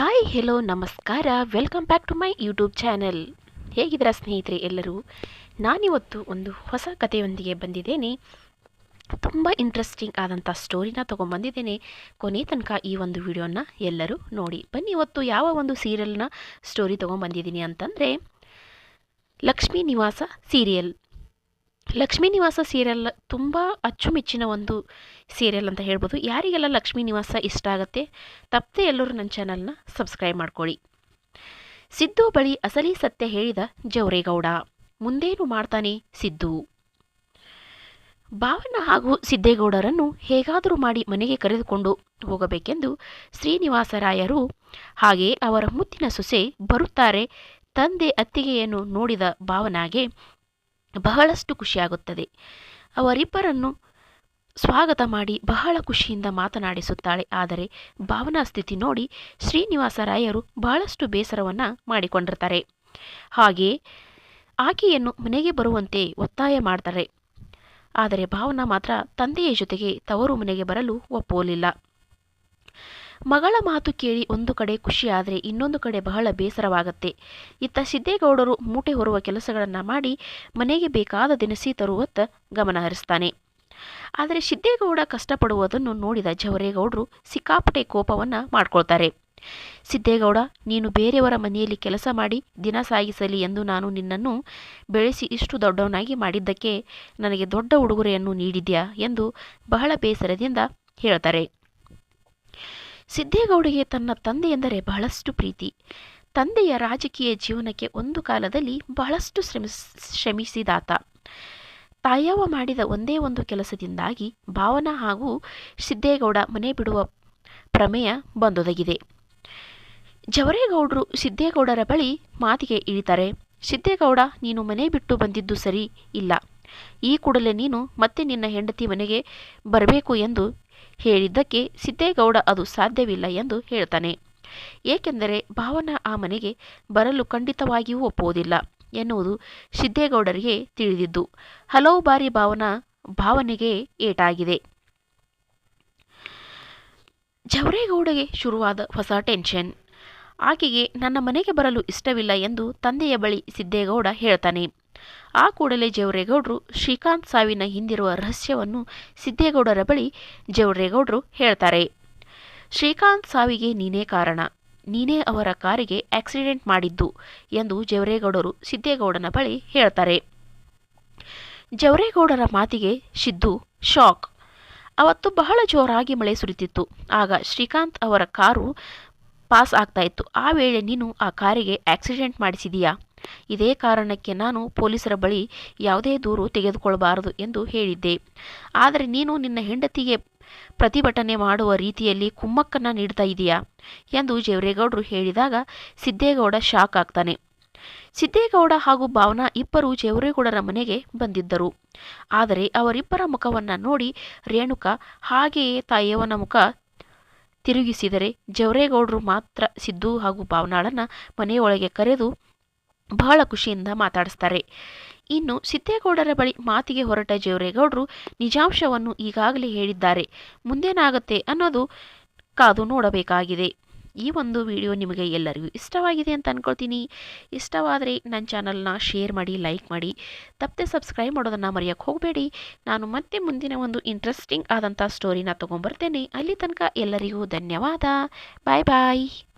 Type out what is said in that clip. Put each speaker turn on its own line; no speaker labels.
Hi hello ನಮಸ್ಕಾರ. Welcome back to my YouTube channel ಹೇಗಿದ್ದೀರಾ ಸ್ನೇಹಿತರೆ ಎಲ್ಲರೂ? ನಾನಿವತ್ತು ಒಂದು ಹೊಸ ಕಥೆಯೊಂದಿಗೆ ಬಂದಿದ್ದೇನೆ. ತುಂಬ ಇಂಟ್ರೆಸ್ಟಿಂಗ್ ಆದಂಥ ಸ್ಟೋರಿನ ತೊಗೊಂಬಂದಿದ್ದೇನೆ ಕೊನೆ ತನಕ ಈ ಒಂದು ವಿಡಿಯೋನ ಎಲ್ಲರೂ ನೋಡಿ. ಬನ್ನಿ, ಇವತ್ತು ಯಾವ ಒಂದು ಸೀರಿಯಲ್ನ ಸ್ಟೋರಿ ತೊಗೊಂಬಂದಿದ್ದೀನಿ ಅಂತಂದರೆ, ಲಕ್ಷ್ಮೀ ನಿವಾಸ ಸೀರಿಯಲ್ ಲಕ್ಷ್ಮೀ ನಿವಾಸ ಸೀರಿಯಲ್ ತುಂಬ ಅಚ್ಚುಮೆಚ್ಚಿನ ಒಂದು ಸೀರಿಯಲ್ ಅಂತ ಹೇಳ್ಬೋದು. ಯಾರಿಗೆಲ್ಲ ಲಕ್ಷ್ಮೀ ನಿವಾಸ ಇಷ್ಟ ಆಗುತ್ತೆ, ತಪ್ಪದೆ ಎಲ್ಲರೂ ನನ್ನ ಚಾನಲ್ನ ಸಬ್ಸ್ಕ್ರೈಬ್ ಮಾಡ್ಕೊಳ್ಳಿ. ಸಿದ್ದು ಬಳಿ ಅಸಲಿ ಸತ್ಯ ಹೇಳಿದ ಜವರೇಗೌಡ. ಮುಂದೇನು ಮಾಡ್ತಾನೆ ಸಿದ್ದು? ಭಾವನ ಹಾಗೂ ಸಿದ್ದೇಗೌಡರನ್ನು ಹೇಗಾದರೂ ಮಾಡಿ ಮನೆಗೆ ಕರೆದುಕೊಂಡು ಹೋಗಬೇಕೆಂದು ಶ್ರೀನಿವಾಸರಾಯರು ಹಾಗೆಯೇ ಅವರ ಮುತ್ತಿನ ಸೊಸೆ ಬರುತ್ತಾರೆ. ತಂದೆ ಅತ್ತಿಗೆಯನ್ನು ನೋಡಿದ ಭಾವನಾಗೆ ಬಹಳಷ್ಟು ಖುಷಿಯಾಗುತ್ತದೆ. ಅವರಿಬ್ಬರನ್ನು ಸ್ವಾಗತ ಮಾಡಿ ಬಹಳ ಖುಷಿಯಿಂದ ಮಾತನಾಡಿಸುತ್ತಾಳೆ. ಆದರೆ ಭಾವನಾ ಸ್ಥಿತಿ ನೋಡಿ ಶ್ರೀನಿವಾಸರಾಯರು ಬಹಳಷ್ಟು ಬೇಸರವನ್ನು ಮಾಡಿಕೊಂಡಿರ್ತಾರೆ. ಹಾಗೆಯೇ ಆಕೆಯನ್ನು ಮನೆಗೆ ಬರುವಂತೆ ಒತ್ತಾಯ ಮಾಡ್ತಾರೆ. ಆದರೆ ಭಾವನಾ ಮಾತ್ರ ತಂದೆಯ ಜೊತೆಗೆ ತವರು ಮನೆಗೆ ಬರಲು ಒಪ್ಪೋಲಿಲ್ಲ ಮಗಳ ಮಾತು ಕೇಳಿ ಒಂದು ಕಡೆ ಖುಷಿಯಾದರೆ ಇನ್ನೊಂದು ಕಡೆ ಬಹಳ ಬೇಸರವಾಗುತ್ತೆ. ಇತ್ತ ಸಿದ್ದೇಗೌಡರು ಮೂಟೆ ಹೊರುವ ಕೆಲಸಗಳನ್ನು ಮಾಡಿ ಮನೆಗೆ ಬೇಕಾದ ದಿನಸಿ ತರುವತ್ತ ಗಮನ ಹರಿಸ್ತಾನೆ. ಆದರೆ ಸಿದ್ದೇಗೌಡ ಕಷ್ಟಪಡುವುದನ್ನು ನೋಡಿದ ಜವರೇಗೌಡರು ಸಿಕ್ಕಾಪಟ್ಟೆ ಕೋಪವನ್ನು ಮಾಡ್ಕೊಳ್ತಾರೆ. ಸಿದ್ದೇಗೌಡ, ನೀನು ಬೇರೆಯವರ ಮನೆಯಲ್ಲಿ ಕೆಲಸ ಮಾಡಿ ದಿನ ಸಾಗಿಸಲಿ ಎಂದು ನಾನು ನಿನ್ನನ್ನು ಬೆಳೆಸಿ ಇಷ್ಟು ದೊಡ್ಡವನಾಗಿ ಮಾಡಿದ್ದಕ್ಕೆ ನನಗೆ ದೊಡ್ಡ ಉಡುಗೊರೆಯನ್ನು ನೀಡಿದ್ಯಾ ಎಂದು ಬಹಳ ಬೇಸರದಿಂದ ಹೇಳ್ತಾರೆ. ಸಿದ್ದೇಗೌಡಿಗೆ ತನ್ನ ತಂದೆಯೆಂದರೆ ಬಹಳಷ್ಟು ಪ್ರೀತಿ. ತಂದೆಯ ರಾಜಕೀಯ ಜೀವನಕ್ಕೆ ಒಂದು ಕಾಲದಲ್ಲಿ ಬಹಳಷ್ಟು ಶ್ರಮಿಸ್, ಶ್ರಮಿಸಿದಾತ. ತಾಯವ ಮಾಡಿದ ಒಂದೇ ಒಂದು ಕೆಲಸದಿಂದಾಗಿ ಭಾವನಾ ಹಾಗೂ ಸಿದ್ದೇಗೌಡ ಮನೆ ಬಿಡುವ ಪ್ರಮೇಯ ಬಂದೊದಗಿದೆ. ಜವರೇಗೌಡರು ಸಿದ್ದೇಗೌಡರ ಬಳಿ ಮಾತಿಗೆ ಇಳಿತಾರೆ, ಸಿದ್ದೇಗೌಡ, ನೀನು ಮನೆ ಬಿಟ್ಟು ಬಂದಿದ್ದು ಸರಿ ಇಲ್ಲ. ಈ ಕೂಡಲೇ ನೀನು ಮತ್ತೆ ನಿನ್ನ ಹೆಂಡತಿ ಮನೆಗೆ ಬರಬೇಕು ಎಂದು ಹೇಳಿದ್ದಕ್ಕೆ ಸಿದ್ದೇಗೌಡ ಅದು ಸಾಧ್ಯವಿಲ್ಲ ಎಂದು ಹೇಳ್ತಾನೆ ಏಕೆಂದರೆ ಭಾವನ ಆ ಮನೆಗೆ ಬರಲು ಖಂಡಿತವಾಗಿಯೂ ಒಪ್ಪುವುದಿಲ್ಲ ಎನ್ನುವುದು ಸಿದ್ದೇಗೌಡರಿಗೆ ತಿಳಿದಿದ್ದು. ಹಲವು ಬಾರಿ ಭಾವನ ಭಾವನೆಗೆ ಏಟಾಗಿದೆ. ಜವರೇಗೌಡಗೆ ಶುರುವಾದ ಹೊಸ ಟೆನ್ಷನ್. ಆಕೆಗೆ ನನ್ನ ಮನೆಗೆ ಬರಲು ಇಷ್ಟವಿಲ್ಲ ಎಂದು ತಂದೆಯ ಬಳಿ ಸಿದ್ದೇಗೌಡ ಹೇಳ್ತಾನೆ ಆ ಕೂಡಲೇ ಜವರೇಗೌಡರು ಶ್ರೀಕಾಂತ್ ಸಾವಿನ ಹಿಂದಿರುವ ರಹಸ್ಯವನ್ನು ಸಿದ್ದೇಗೌಡರ ಬಳಿ ಜವರೇಗೌಡರು ಹೇಳ್ತಾರೆ. ಶ್ರೀಕಾಂತ್ ಸಾವಿಗೆ ನೀನೇ ಕಾರಣ. ನೀನೇ ಅವರ ಕಾರಿಗೆ ಆಕ್ಸಿಡೆಂಟ್ ಮಾಡಿದ್ದು ಎಂದು ಜವರೇಗೌಡರು ಸಿದ್ದೇಗೌಡನ ಬಳಿ ಹೇಳ್ತಾರೆ. ಜವರೇಗೌಡರ ಮಾತಿಗೆ ಸಿದ್ದು, ಶಾಕ್. ಅವತ್ತು ಬಹಳ ಜೋರಾಗಿ ಮಳೆ ಸುರಿತಿತ್ತು. ಆಗ ಶ್ರೀಕಾಂತ್ ಅವರ ಕಾರು ಪಾಸ್ ಆಗ್ತಾ ಇತ್ತು. ಆ ವೇಳೆ ನೀನು ಆ ಕಾರಿಗೆ ಆಕ್ಸಿಡೆಂಟ್ ಮಾಡಿಸಿದೀಯಾ? ಇದೇ ಕಾರಣಕ್ಕೆ ನಾನು ಪೊಲೀಸರ ಬಳಿ ಯಾವುದೇ ದೂರು ತೆಗೆದುಕೊಳ್ಳಬಾರದು ಎಂದು ಹೇಳಿದ್ದೆ. ಆದರೆ ನೀನು ನಿನ್ನ ಹೆಂಡತಿಗೆ ಪ್ರತಿಭಟನೆ ಮಾಡುವ ರೀತಿಯಲ್ಲಿ ಕುಮ್ಮಕ್ಕನ್ನ ನೀಡ್ತಾ ಇದೆಯಾ? ಎಂದು ಜೇವರೇಗೌಡರು ಹೇಳಿದಾಗ ಸಿದ್ದೇಗೌಡ ಶಾಕ್ ಆಗ್ತಾನೆ. ಸಿದ್ದೇಗೌಡ ಹಾಗೂ ಭಾವನಾ ಇಬ್ಬರು ಜೇವರೇಗೌಡರ ಮನೆಗೆ ಬಂದಿದ್ದರು. ಆದರೆ ಅವರಿಬ್ಬರ ಮುಖವನ್ನು ನೋಡಿ ರೇಣುಕಾ ಹಾಗೆಯೇ ತಾಯಿಯವನ ಮುಖ ತಿರುಗಿಸಿದರೆ ಜವರೇಗೌಡರು ಮಾತ್ರ ಸಿದ್ದು ಹಾಗೂ ಭಾವನಾಳನ್ನು ಮನೆಯೊಳಗೆ ಕರೆದು ಬಹಳ ಖುಷಿಯಿಂದ ಮಾತಾಡಿಸ್ತಾರೆ. ಇನ್ನು ಸಿದ್ದೇಗೌಡರ ಬಳಿ ಮಾತಿಗೆ ಹೊರಟ ಜೇವರೇಗೌಡರು ನಿಜಾಂಶವನ್ನು ಈಗಾಗಲೇ ಹೇಳಿದ್ದಾರೆ. ಮುಂದೇನಾಗುತ್ತೆ ಅನ್ನೋದು ಕಾದು ನೋಡಬೇಕಾಗಿದೆ. ಈ ಒಂದು ವಿಡಿಯೋ ನಿಮಗೆ ಎಲ್ಲರಿಗೂ ಇಷ್ಟವಾಗಿದೆ ಅಂತ ಅಂದ್ಕೊಳ್ತೀನಿ ಇಷ್ಟವಾದರೆ ನನ್ನ ಚಾನಲ್ನ ಶೇರ್ ಮಾಡಿ, ಲೈಕ್ ಮಾಡಿ. ತಪ್ಪದೆ ಸಬ್ಸ್ಕ್ರೈಬ್ ಮಾಡೋದನ್ನು ಮರೆಯೋಕ್ಕೆ ಹೋಗಬೇಡಿ. ನಾನು ಮತ್ತೆ ಮುಂದಿನ ಒಂದು ಇಂಟ್ರೆಸ್ಟಿಂಗ್ ಆದಂಥ ಸ್ಟೋರಿನ ತೊಗೊಂಬರ್ತೇನೆ. ಅಲ್ಲಿ ತನಕ ಎಲ್ಲರಿಗೂ ಧನ್ಯವಾದ. ಬಾಯ್ ಬಾಯ್